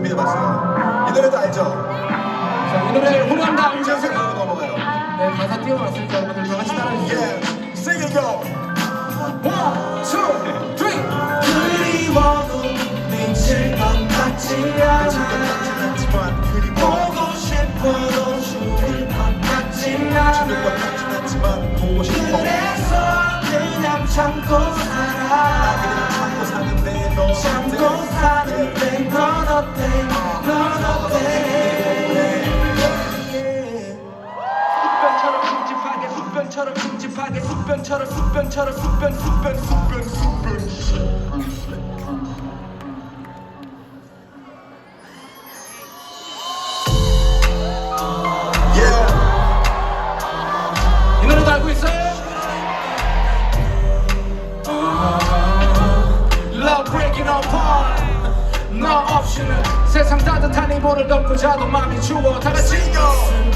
준비해 봤어요. 이 노래도 알죠? 자, 이 노래 후렴 다음 장생으로 넘어가요. 네, 가사 띄워놨으니까 여러분들 다 같이 따라해주세요. Yeah, sing it, go. One, two, three. 그리워도 미칠 것 같지 않아 그리 보고 싶어도 죽을 것 같지 죽을 것 않아 같진 않지만 보고 싶어. 그래서 그냥 참고 살아 사는데 너 참고 사는데 이 노래도 알고 있어요? Love breaking apart 너 없이는 세상 따뜻한 이불을 덮고 자도 마음이 추워. 다 같이. Sing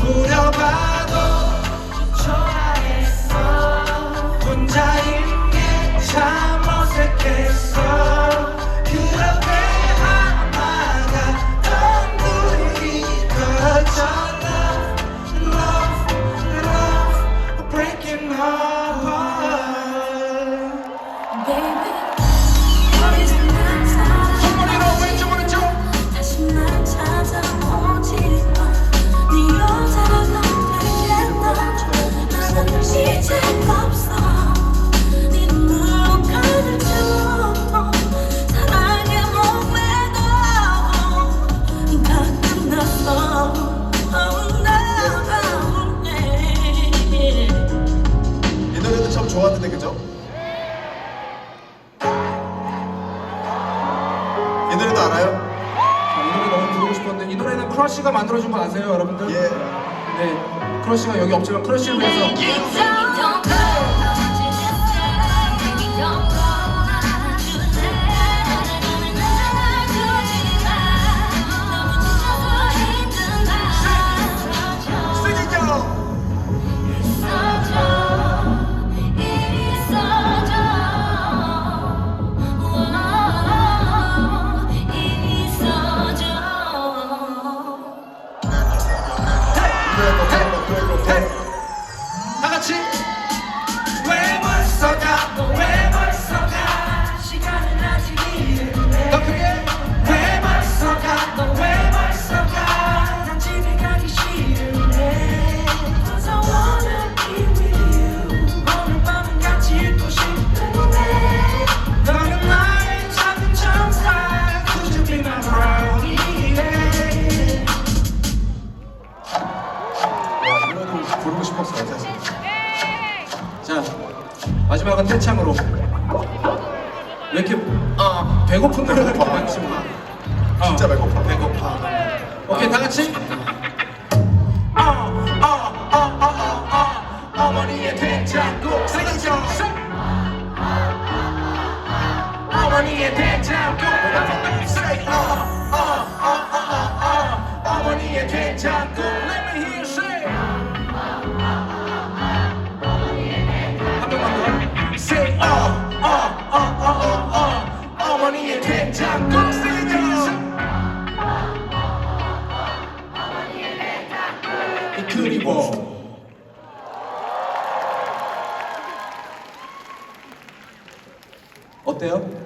좋았는데 그죠? 이 노래도 알아요? 자, 이 노래 너무 부르고 싶었는데 이 노래는 크러쉬가 만들어준 거 아세요 여러분들? 예. 네 크러쉬가 여기 없지만 크러쉬를 위해서 마지막은 떼창으로 왜 이렇게 아 배고픈 노래가 이렇게 많지 뭐. 어, 진짜 배고파. 배고파 오케이 다 같이 어, 어머니의 된장국 생각죠 어머니의 된장국 어, 어어어어어 어머니의 된장국 어때요?